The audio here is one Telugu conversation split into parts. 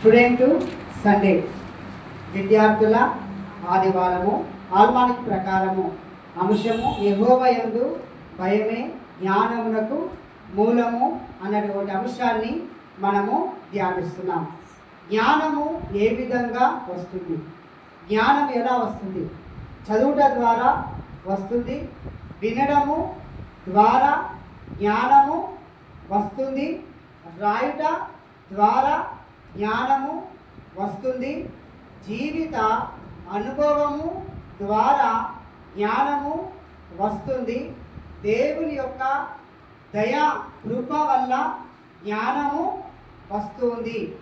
Student Sunday. విద్యార్థుల ఆదివారము ఆల్మానిక్ ప్రకారము. అంశము యహోవయందు భయమే జ్ఞానమునకు మూలము అన్నటువంటి అంశాన్ని మనము ధ్యానిస్తున్నాం. జ్ఞానము ఏ విధంగా వస్తుంది? జ్ఞానం ఎలా వస్తుంది? చదువుట ద్వారా వస్తుంది వినడము ద్వారా జ్ఞానము వస్తుంది రాయుట ద్వారా జ్ఞానము వస్తుంది. జీవిత అనుభవము ద్వారా జ్ఞానము వస్తుంది. దేవుని యొక్క దయా కృప వల్ల జ్ఞానము వస్తుంది.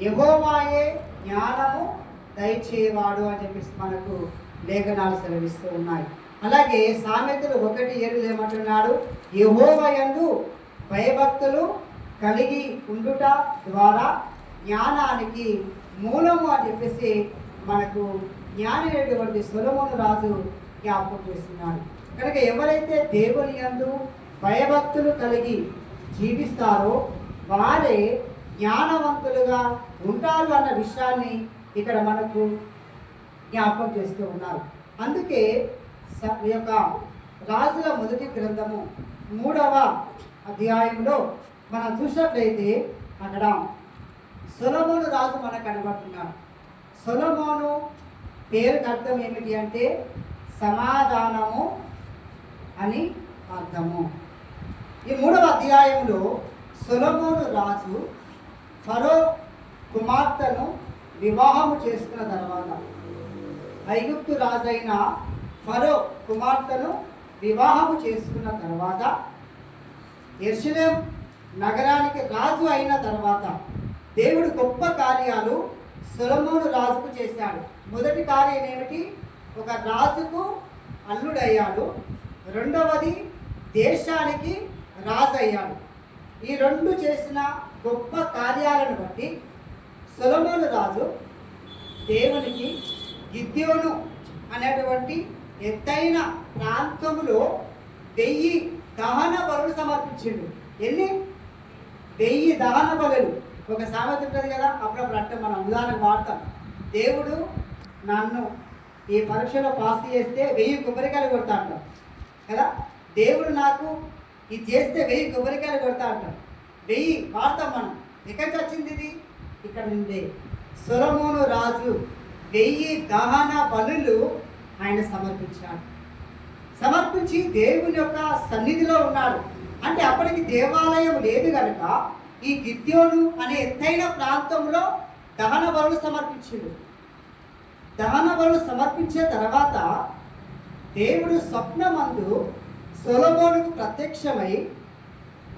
ఎగోవాయే జ్ఞానము దయచేవాడు అని చెప్పేసి మనకు లేఖనాలు సెలవిస్తూ ఉన్నాయి. అలాగే సామెతలు ఒకటి ఏడు ఏమంటున్నాడు యహోవయందు భయభక్తులు కలిగి ఉండుట ద్వారా జ్ఞానానికి మూలము అని చెప్పేసి మనకు జ్ఞానమైనటువంటి సులమును రాజు జ్ఞాపకం చేస్తున్నాడు. కనుక ఎవరైతే దేవుని యందు భయభక్తులు కలిగి జీవిస్తారో వారే జ్ఞానవంతులుగా ఉంటారు అన్న విషయాన్ని ఇక్కడ మనకు జ్ఞాపకం చేస్తూ ఉన్నారు. అందుకే యొక్క రాజుల మొదటి గ్రంథము మూడవ అధ్యాయంలో మనం చూసినట్లయితే అక్కడ సొలమోను రాజు మనకు కనబడుతున్నాడు. సొలమోను పేరుకి అర్థం ఏమిటి అంటే సమాధానము అని అర్థము. ఈ మూడవ అధ్యాయంలో సొలమోను రాజు ఫరో కుమార్తెను వివాహము చేసుకున్న తర్వాత ఐగుప్తు రాజైన ఫరో కుమార్తెను వివాహము చేసుకున్న తర్వాత ఎర్షలేం నగరానికి రాజు అయిన తర్వాత దేవుడు గొప్ప కార్యాలు సొలమోను రాజుకు చేశాడు. మొదటి కార్యం ఏమిటి? ఒక రాజుకు అల్లుడయ్యాడు. రెండవది దేశానికి రాజు అయ్యాడు ఈ రెండు చేసిన గొప్ప కార్యాలను బట్టి సొలమోను రాజు దేవునికి గిద్యోను అనేటువంటి ఎత్తైన ప్రాంతంలో వెయ్యి దహన బలులు సమర్పించిండు. ఎన్ని? వెయ్యి దహన బలులు ఒక సామెత ఉంటుంది కదా అప్పుడప్పుడు అంటే మనం ఉదాహరణకు వాడతాం. దేవుడు నన్ను ఈ పరీక్షలో పాస్ చేస్తే వెయ్యి కొబ్బరికాయలు కొడతా అంటాం కదా? దేవుడు నాకు ఇది చేస్తే వెయ్యి కొబ్బరికాయలు కొడతా అంటాం వెయ్యి వాడతాం మనం. ఎక్కడి నుంచి వచ్చింది ఇది? ఇక్కడ నుండే. సొలమోను రాజు వెయ్యి దహన బలులు ఆయన సమర్పించాడు. సమర్పించి దేవుని యొక్క సన్నిధిలో ఉన్నాడు. అంటే అప్పటికి దేవాలయం లేదు కనుక ఈ గిద్యోను అనే ఎత్తైన ప్రాంతంలో దహన బలులు సమర్పించిండు. దహన బలులు సమర్పించిన తర్వాత దేవుడు స్వప్నమందు సొలమోనుకు ప్రత్యక్షమై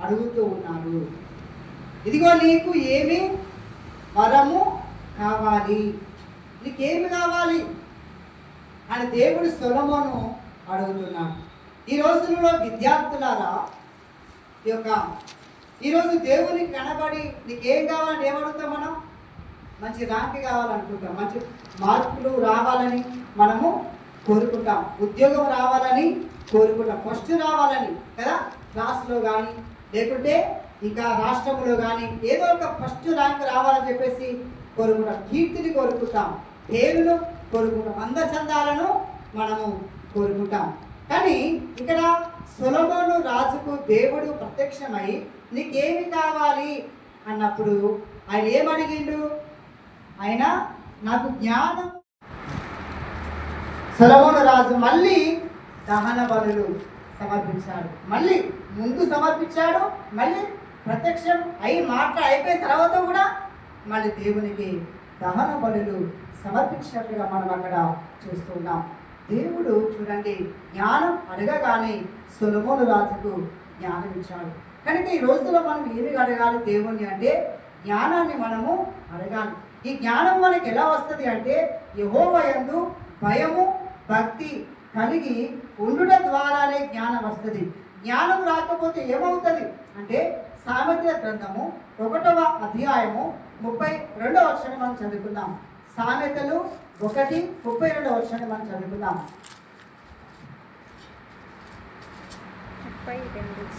అడుగుతూ ఉన్నాడు. ఇదిగో నీకు ఏమి వరము కావాలి? నీకేమి కావాలి? అని దేవుడు సొలమోను అడుగుతున్నాడు. ఈ రోజుల్లో విద్యార్థులారా ఈ యొక్క ఈరోజు దేవునికి కనబడి నీకు ఏం కావాలని ఏమడుగుతాం మనం? మంచి ర్యాంక్ కావాలనుకుంటాం. మంచి మార్కులు రావాలని మనము కోరుకుంటాం. ఉద్యోగం రావాలని కోరుకుంటాం. ఫస్ట్ రావాలని కదా? క్లాస్లో కానీ లేకుంటే ఇంకా రాష్ట్రంలో కానీ ఏదో ఒక ఫస్ట్ ర్యాంక్ రావాలని చెప్పేసి కోరుకుంటాం. కీర్తిని కోరుకుంటాం. పేరును కోరుకుంటాం. అందచందాలను మనము కోరుకుంటాం. కానీ ఇక్కడ సొలమోను రాజుకు దేవుడు ప్రత్యక్షమై నీకేమి కావాలి? అన్నప్పుడు ఆయన ఏమడిగిండు? ఆయన నాకు జ్ఞానం. సొలమోను రాజు మళ్ళీ దహన బలులు సమర్పించాడు. మళ్ళీ ముందు సమర్పించాడు మళ్ళీ ప్రత్యక్షం అయి మాట అయిపోయిన తర్వాత కూడా మళ్ళీ దేవునికి దహన బలులు సమర్పించినట్లుగా మనం అక్కడ చూస్తున్నాం. దేవుడు చూడండి జ్ఞానం అడగగానే సొలమోను రాజుకు జ్ఞానం ఇచ్చాడు. కనుక ఈ రోజుల్లో మనం ఏమి అడగాలి దేవుణ్ణి అంటే జ్ఞానాన్ని మనము అడగాలి. ఈ జ్ఞానం మనకి ఎలా వస్తుంది అంటే యహోవయందు భయము భక్తి కలిగి ఉండుట ద్వారానే జ్ఞానం వస్తుంది. జ్ఞానం రాకపోతే ఏమవుతుంది అంటే సామర్థ్య గ్రంథము ఒకటవ అధ్యాయము ముప్పై రెండవ అక్షరం మనం చదువుకుందాం. సామెతలు ఒకటి ముప్పై రెండవ వర్షాన్ని మనం చదువుకుందాం.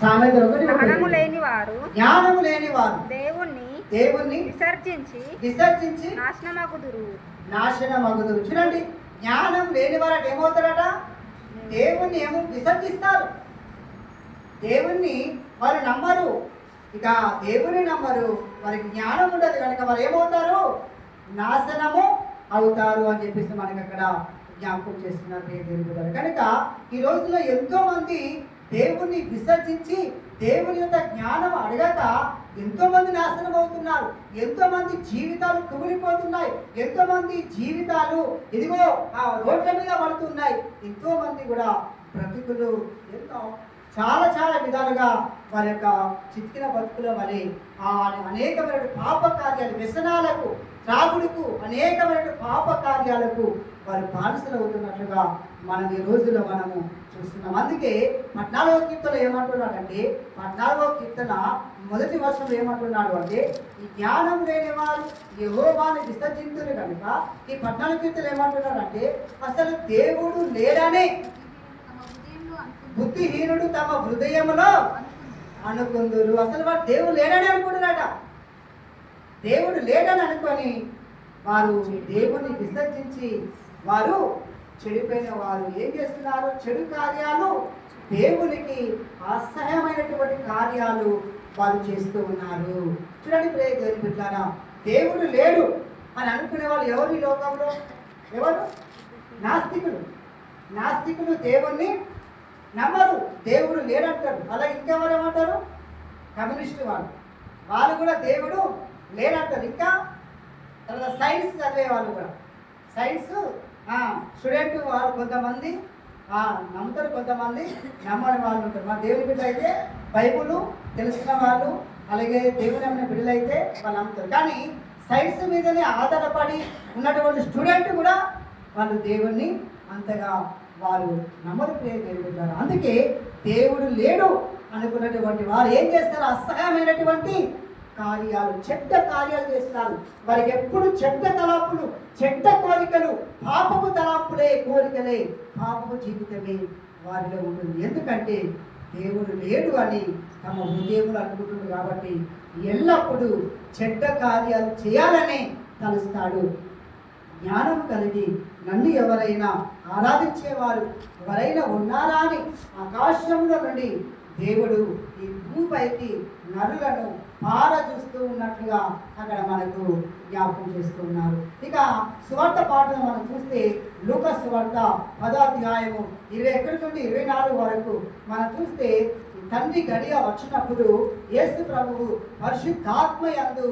సామెతలు ఒకటి జ్ఞానము. లేని వారు జ్ఞానము లేని వారు దేవుణ్ణి దేవుణ్ణి విసర్జించి విసర్జించి నాశనమగుదురు. నాశనం అగుదురు చూడండి జ్ఞానం లేని వారు ఏమవుతారట? దేవుణ్ణి ఏమో విసర్జిస్తారు. దేవుణ్ణి వారు నమ్మరు. ఇక దేవుని నమ్మరు. వారికి జ్ఞానం ఉండదు. కనుక వారు ఏమవుతారు? నాశనము అవుతారు అని చెప్పేసి మనకి అక్కడ జ్ఞాపకం చేస్తున్నారు దేవుని కనుక ఈ రోజుల్లో ఎంతో మంది దేవుణ్ణి విసర్జించి దేవుని యొక్క జ్ఞానం అడగక ఎంతో మంది నాశనం అవుతున్నారు ఎంతో మంది జీవితాలు కుమిలిపోతున్నాయి. ఎంతో మంది జీవితాలు ఇదిగో ఆ రోడ్ల మీద పడుతున్నాయి. ఎంతో మంది కూడా బ్రతుకులు ఎన్నో చాలా చాలా విధాలుగా వారి యొక్క చితికిన బతుకుల వలె ఆ అనేకమైన పాప కార్యాలు వ్యసనాలకు త్రాగుడుకు అనేకమైన పాప కార్యాలకు వారు బానిసలు అవుతున్నట్లుగా మనం ఈ రోజుల్లో మనము చూస్తున్నాం. అందుకే పద్నాలుగో కీర్తన ఏమంటున్నాడంటే పద్నాలుగో కీర్తన మొదటి వర్షంలో ఏమంటున్నాడు అంటే ఈ జ్ఞానం లేని వారు యెహోవాని విసర్జించురు కనుక ఈ పద్నాలుగు కీర్తలు ఏమంటున్నాడంటే అసలు దేవుడు లేడనే బుద్ధిహీనుడు తమ హృదయములో అనుకుందురు. అసలు వాడు దేవుడు లేడని అనుకుంటున్నాట దేవుడు లేడని అనుకొని వారు దేవుని విసర్జించి వారు చెడిపోయిన వారు ఏం చేస్తున్నారు? చెడు కార్యాలు దేవునికి అసహ్యమైనటువంటి కార్యాలు వారు చేస్తూ ఉన్నారు. చూడండి ప్రే దేవుని బిడ్డారా దేవుడు లేడు అని అనుకునే వాళ్ళు ఎవరు ఈ లోకంలో? ఎవరు? నాస్తికులు. నాస్తికులు దేవుణ్ణి నమ్మరు. దేవుడు లేడంటారు అలా ఇంకెవరు ఏమంటారు కమ్యూనిస్టు వాళ్ళు. వాళ్ళు కూడా దేవుడు లేడంటారు. ఇంకా తర్వాత సైన్స్ చదివే వాళ్ళు కూడా. సైన్స్ స్టూడెంట్ వాళ్ళు కొంతమంది నమ్ముతారు కొంతమంది నమ్మని వాళ్ళు ఉంటారు. మన దేవుని బిడ్డ అయితే బైబుల్ తెలిసిన వాళ్ళు అలాగే దేవుని అమ్మిన బిడ్డలైతే అయితే వాళ్ళు నమ్ముతారు. కానీ సైన్స్ మీదనే ఆధారపడి ఉన్నటువంటి స్టూడెంట్ కూడా వాళ్ళు దేవుణ్ణి అంతగా వారు నమ్మరు ప్రియ దేవుని అందుకే దేవుడు లేడు అనుకున్నటువంటి వారు ఏం చేస్తారు? అసహ్యమైనటువంటి కార్యాలు చెడ్డ కార్యాలు చేస్తారు. వారికి ఎప్పుడు చెడ్డ తలాపులు చెడ్డ కోరికలు పాపపు తలాపులే కోరికలే పాపపు జీవితమే వారిలో ఉంటుంది. ఎందుకంటే దేవుడు లేడు అని తమ హృదయములు అనుకుంటుంది కాబట్టి ఎల్లప్పుడూ చెడ్డ కార్యాలు చేయాలనే తలుస్తాడు. జ్ఞానం కలిగి నన్ను ఎవరైనా ఆరాధించేవారు ఎవరైనా ఉన్నారా అని ఆకాశంలో నుండి దేవుడు ఈ భూపైకి నరులను పార చూస్తూ ఉన్నట్లుగా అక్కడ మనకు జ్ఞాపకం చేస్తూ ఉన్నారు. ఇక సువార్త పాటను మనం చూస్తే లూక సువార్త పదాధ్యాయము ఇరవై ఒకటి నుండి ఇరవై నాలుగు వరకు మనం చూస్తే తండ్రి గడియ వచ్చినప్పుడు యేసు ప్రభువు పరిశుద్ధాత్మ యందు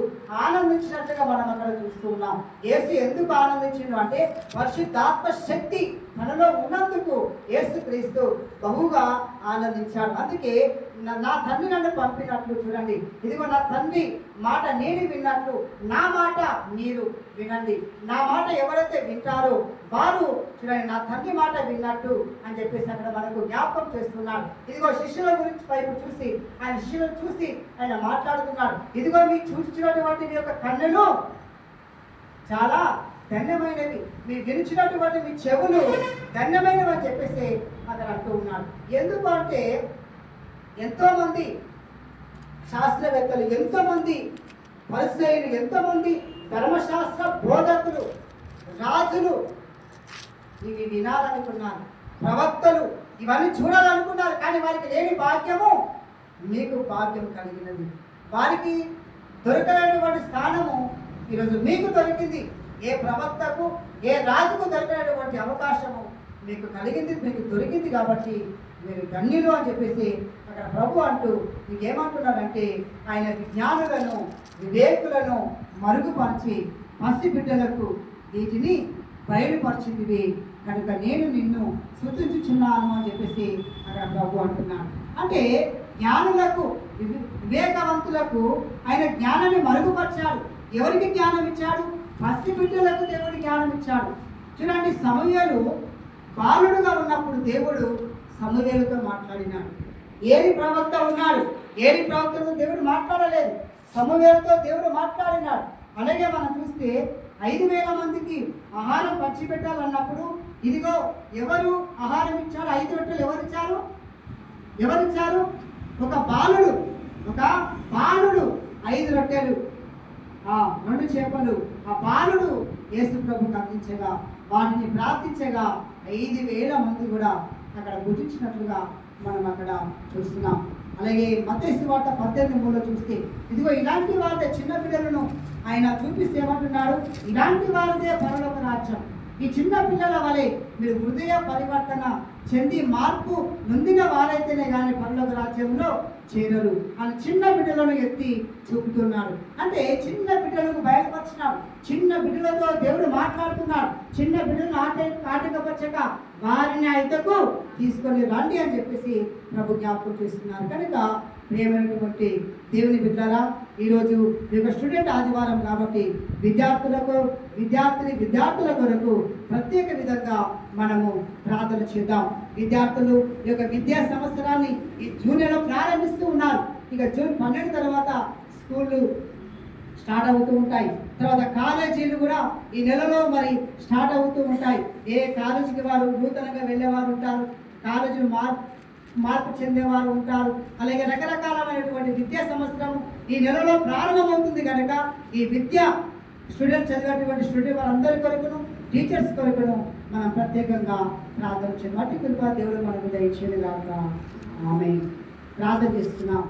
ఆనందించినట్టుగా మనం అక్కడ చూస్తూ ఉన్నాం. యేసు ఎందుకు ఆనందించిండు అంటే పరిశుద్ధాత్మ శక్తి మనలో ఉన్నందుకు యేసు క్రీస్తు బహుగా ఆనందించాడు. అందుకే నా- తండ్రి నన్ను పంపినట్లు చూడండి. ఇదిగో నా తండ్రి మాట నేను విన్నట్లు నా మాట మీరు వినండి. నా మాట ఎవరైతే వింటారో వారు చూడండి నా తండ్రి మాట విన్నట్టు అని చెప్పేసి అక్కడ మనకు జ్ఞాపకం చేస్తున్నాడు. ఇదిగో శిష్యుల గురించి వైపు చూసి ఆయన శిష్యులను చూసి ఆయన మాట్లాడుతున్నాడు. ఇదిగో మీ చూసినటువంటి మీ యొక్క కన్నులు చాలా ధన్యమైనవి. మీ విరిచినటువంటి మీ చెవులు ధన్యమైనవి అని చెప్పేసి అతను అంటూ ఉన్నాడు. ఎందుకు అంటే ఎంతోమంది శాస్త్రవేత్తలు ఎంతోమంది పరిశైలు ఎంతోమంది ధర్మశాస్త్ర బోధకులు రాజులు ఇవి వినాలనుకున్నారు. ప్రవక్తలు ఇవన్నీ చూడాలనుకున్నారు కానీ వారికి లేని భాగ్యము మీకు భాగ్యం కలిగినది. వారికి దొరకనటువంటి స్థానము ఈరోజు మీకు దొరికింది. ఏ ప్రవక్తకు ఏ రాజుకు దొరకనటువంటి అవకాశము మీకు కలిగింది మీకు దొరికింది కాబట్టి మీరు ధన్యులు అని చెప్పేసి అక్కడ ప్రభు అంటూ మీకేమంటున్నారంటే ఆయన విజ్ఞానులను వివేకులను మరుగుపరిచి పసి బిడ్డలకు వీటిని బయలుపరిచింది కనుక నేను నిన్ను సూచించుచున్నాను అని చెప్పేసి అక్కడ ప్రభు అంటున్నాడు. అంటే జ్ఞానులకు వివేకవంతులకు ఆయన జ్ఞానాన్ని మరుగుపరిచాడు. ఎవరికి జ్ఞానం ఇచ్చాడు పసి బిడ్డలకు దేవుడు జ్ఞానం ఇచ్చాడు చూడండి సమయాలు బాలుడుగా ఉన్నప్పుడు దేవుడు సమూహేలుతో మాట్లాడినాడు. ఏది ప్రవక్త ఉన్నాడు? ఏది ప్రవక్తతో దేవుడు మాట్లాడలేదు. సమూహేలతో దేవుడు మాట్లాడినాడు. అలాగే మనం చూస్తే ఐదు వేల మందికి ఆహారం పంచిపెట్టాలన్నప్పుడు ఇదిగో ఎవరు ఆహారం ఇచ్చారు? ఐదు రొట్టెలు ఎవరిచ్చారు ఎవరిచ్చారు ఒక బాలుడు. ఒక బాలుడు ఐదు రొట్టెలు. ఆ రెండు చేపలు. ఆ బాలుడు యేసు ప్రభుకి అందించగా వాటిని ప్రార్థించగా ఐదు వేల మంది కూడా అక్కడ గుర్తించినట్లుగా మనం అక్కడ చూస్తున్నాం. అలాగే మతేసి వార్త పద్దెనిమిది మూడులో చూస్తే ఇదిగో ఇలాంటి వారిదే చిన్న పిల్లలను ఆయన చూపిస్తే ఏమంటున్నాడు? ఇలాంటి వారిదే పరలోక రాజ్యం. ఈ చిన్న పిల్లల వలె మీరు హృదయ పరివర్తన చెంది మార్పు నొందిన వారైతేనే కానీ పరలోక రాజ్యంలో చేరరు అని చిన్న బిడ్డలను ఎత్తి చూపుతున్నాడు అంటే చిన్న బిడ్డలకు బయలుపరిచినాడు చిన్న బిడ్డలతో దేవుడు మాట్లాడుతున్నాడు చిన్న బిడ్డలను ఆట ఆటకపరచక వారిని అయితకు తీసుకొని రండి అని చెప్పేసి ప్రభు జ్ఞాపకం చేస్తున్నారు. కనుక ప్రియమైనటువంటి దేవుని బిడ్డారా ఈరోజు మీ యొక్క స్టూడెంట్ ఆదివారం కాబట్టి విద్యార్థులకు విద్యార్థిని విద్యార్థుల కొరకు ప్రత్యేక విధంగా మనము ప్రార్థన చేద్దాం. విద్యార్థులు ఈ యొక్క విద్యా సంవత్సరాన్ని ఈ జూన్ నెలలో ప్రారంభిస్తూ ఉన్నారు. ఇక జూన్ పన్నెండు తర్వాత స్కూళ్ళు స్టార్ట్ అవుతూ ఉంటాయి. తర్వాత కాలేజీలు కూడా ఈ నెలలో మరి స్టార్ట్ అవుతూ ఉంటాయి. ఏ కాలేజీకి వారు నూతనంగా వెళ్ళేవారు ఉంటారు? కాలేజీలు మార్పు మార్పు చెందేవారు ఉంటారు. అలాగే రకరకాలమైనటువంటి విద్యా సంవత్సరం ఈ నెలలో ప్రారంభమవుతుంది కనుక ఈ విద్య స్టూడెంట్ చదివేటువంటి స్టూడెంట్ వారందరి కొరకును టీచర్స్ కొరకును మనం ప్రత్యేకంగా ప్రార్థన చేయాలి వాటి కృప దేవుడు మనకు దయచేది కాక ఆమె ప్రార్థన చేస్తున్నాం.